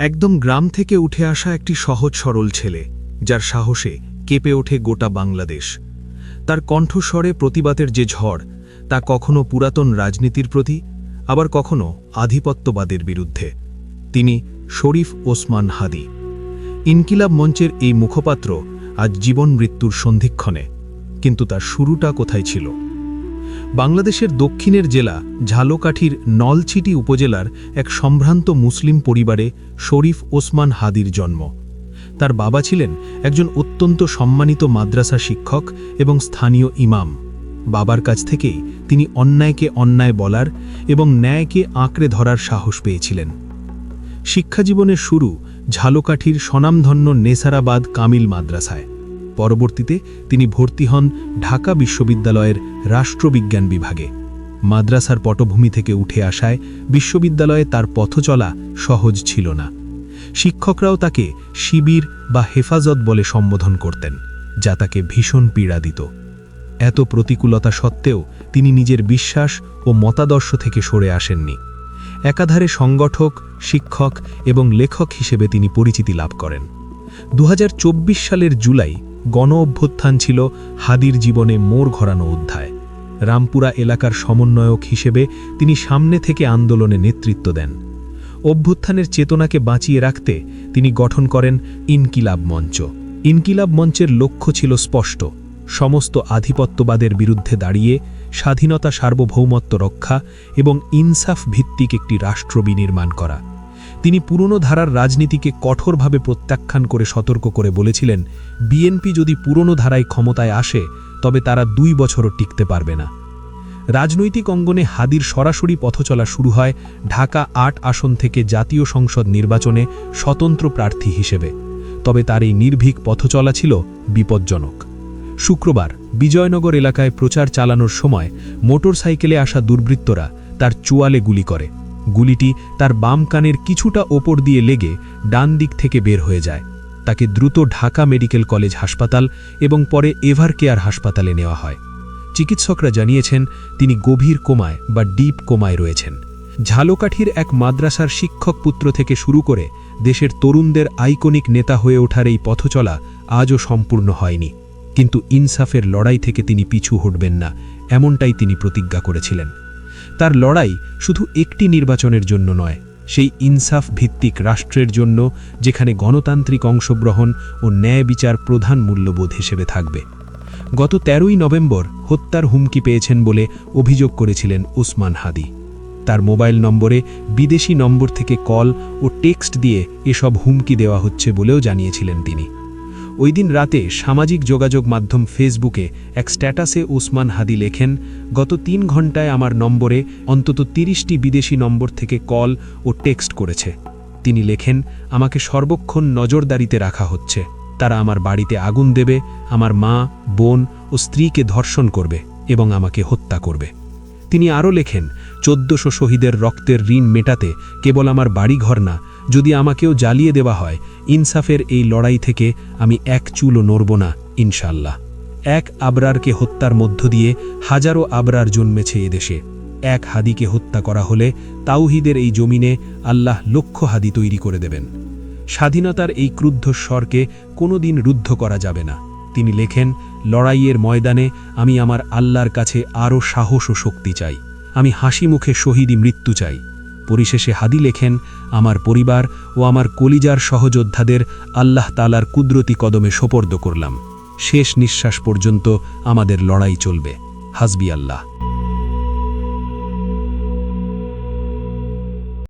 একদম গ্রাম থেকে উঠে আসা একটি সহজ সরল ছেলে, যার সাহসে কেঁপে ওঠে গোটা বাংলাদেশ। তার কণ্ঠস্বরে প্রতিবাদের যে ঝড়, তা কখনো পুরাতন রাজনীতির প্রতি, আবার কখনো আধিপত্যবাদের বিরুদ্ধে। তিনি শরীফ ওসমান হাদি। ইনকিলাব মঞ্চের এই মুখপাত্র আজ জীবন মৃত্যুর সন্ধিক্ষণে, কিন্তু তার শুরুটা কোথায় ছিল? বাংলাদেশের দক্ষিণের জেলা ঝালকাঠির নলছিটি উপজেলার এক সম্ভ্রান্ত মুসলিম পরিবারে শরীফ ওসমান হাদির জন্ম। তার বাবা ছিলেন একজন অত্যন্ত সম্মানিত মাদ্রাসা শিক্ষক এবং স্থানীয় ইমাম। বাবার কাছ থেকেই তিনি অন্যায়কে অন্যায় বলার এবং ন্যায়কে আঁকড়ে ধরার সাহস পেয়েছিলেন। শিক্ষাজীবনের শুরু ঝালকাঠির স্বনামধন্য নেসারাবাদ কামিল মাদ্রাসায়। পরবর্তীতে তিনি ভর্তি হন ঢাকা বিশ্ববিদ্যালয়ের রাষ্ট্রবিজ্ঞান বিভাগে। মাদ্রাসার পটভূমি থেকে উঠে আসায় বিশ্ববিদ্যালয়ে তার পথচলা সহজ ছিল না। শিক্ষকরাও তাকে শিবির বা হেফাজত বলে সম্বোধন করতেন, যা তাকে ভীষণ পীড়া দিত। এত প্রতিকূলতা সত্ত্বেও তিনি নিজের বিশ্বাস ও মতাদর্শ থেকে সরে আসেননি। একাধারে সংগঠক, শিক্ষক এবং লেখক হিসেবে তিনি পরিচিতি লাভ করেন। দু হাজার চব্বিশ সালের জুলাই গণ অভ্যুত্থান ছিল হাদির জীবনে মোড় ঘরানো অধ্যায়। রামপুরা এলাকার সমন্বয়ক হিসেবে তিনি সামনে থেকে আন্দোলনে নেতৃত্ব দেন। অভ্যুত্থানের চেতনাকে বাঁচিয়ে রাখতে তিনি গঠন করেন ইনকিলাব মঞ্চ। ইনকিলাব মঞ্চের লক্ষ্য ছিল স্পষ্ট, সমস্ত আধিপত্যবাদের বিরুদ্ধে দাঁড়িয়ে স্বাধীনতা সার্বভৌমত্ব রক্ষা এবং ইনসাফ ভিত্তিক একটি রাষ্ট্র বিনির্মাণ করা। তিনি পুরনো ধারার রাজনীতিকে কঠোরভাবে প্রত্যাখ্যান করে সতর্ক করে বলেছিলেন, বিএনপি যদি পুরনো ধারায় ক্ষমতায় আসে, তবে তারা দুই বছরও টিকতে পারবে না। রাজনৈতিক অঙ্গনে হাদির সরাসরি পথচলা শুরু হয় ঢাকা আট আসন থেকে জাতীয় সংসদ নির্বাচনে স্বতন্ত্র প্রার্থী হিসেবে। তবে তার এই নির্ভীক পথচলা ছিল বিপজ্জনক। শুক্রবার বিজয়নগর এলাকায় প্রচার চালানোর সময় মোটরসাইকেলে আসা দুর্বৃত্তরা তার চুয়ালে গুলি করে। গুলিটি তার বাম কানের কিছুটা ওপর দিয়ে লেগে ডান দিক থেকে বের হয়ে যায়। তাকে দ্রুত ঢাকা মেডিকেল কলেজ হাসপাতাল এবং পরে এভার কেয়ার হাসপাতালে নেওয়া হয়। চিকিৎসকরা জানিয়েছেন, তিনি গভীর কোমায় বা ডিপ কোমায় রয়েছেন। ঝালকাঠির এক মাদ্রাসার শিক্ষক পুত্র থেকে শুরু করে দেশের তরুণদের আইকনিক নেতা হয়ে ওঠার এই পথচলা আজও সম্পূর্ণ হয়নি। কিন্তু ইনসাফের লড়াই থেকে তিনি পিছু হটবেন না, এমনটাই তিনি প্রতিজ্ঞা করেছিলেন। তার লড়াই শুধু একটি নির্বাচনের জন্য নয়, সেই ইনসাফ ভিত্তিক রাষ্ট্রের জন্য যেখানে গণতান্ত্রিক অংশগ্রহণ ও ন্যায় বিচার প্রধান মূল্যবোধ হিসেবে থাকবে। গত তেরোই নভেম্বর হত্যার হুমকি পেয়েছেন বলে অভিযোগ করেছিলেন উসমান হাদি। তার মোবাইল নম্বরে বিদেশি নম্বর থেকে কল ও টেক্সট দিয়ে এসব হুমকি দেওয়া হচ্ছে বলেও জানিয়েছিলেন তিনি। ওই দিন রাতে সামাজিক যোগাযোগ মাধ্যম ফেসবুকে এক স্ট্যাটাসে ওসমান হাদি লেখেন, গত তিন ঘন্টায় আমার নম্বরে অন্তত তিরিশটি বিদেশি নম্বর থেকে কল ও টেক্সট করেছে। তিনি লেখেন, আমাকে সর্বক্ষণ নজরদারিতে রাখা হচ্ছে। তারা আমার বাড়িতে আগুন দেবে, আমার মা, বোন ও স্ত্রীকে ধর্ষণ করবে এবং আমাকে হত্যা করবে। তিনি আরও লেখেন, চোদ্দশো শহীদের রক্তের ঋণ মেটাতে কেবল আমার বাড়িঘর না যদি আমাকেও জ্বালিয়ে দেওয়া হয়, ইনসাফের এই লড়াই থেকে আমি এক চুলও নড়ব না ইনশাল্লাহ এক আবরারকে হত্যার মধ্য দিয়ে হাজারো আবরার জন্মেছে এদেশে এক হাদিকে হত্যা করা হলে তাওহিদের এই জমিনে আল্লাহ লক্ষ হাদি তৈরি করে দেবেন। স্বাধীনতার এই ক্রুদ্ধ স্বরকে কোনোদিন রুদ্ধ করা যাবে না। তিনি লেখেন, লড়াইয়ের ময়দানে আমি আমার আল্লাহর কাছে আরও সাহস ও শক্তি চাই। আমি হাসি মুখে শহীদি মৃত্যু চাই। পরিশেষে হাদি লেখেন, আমার পরিবার ও আমার কলিজার সহযোদ্ধাদের আল্লাহ তালার কুদরতি কদমে সোপর্দ করলাম। শেষ নিঃশ্বাস পর্যন্ত আমাদের লড়াই চলবে। হাসবি আল্লাহ।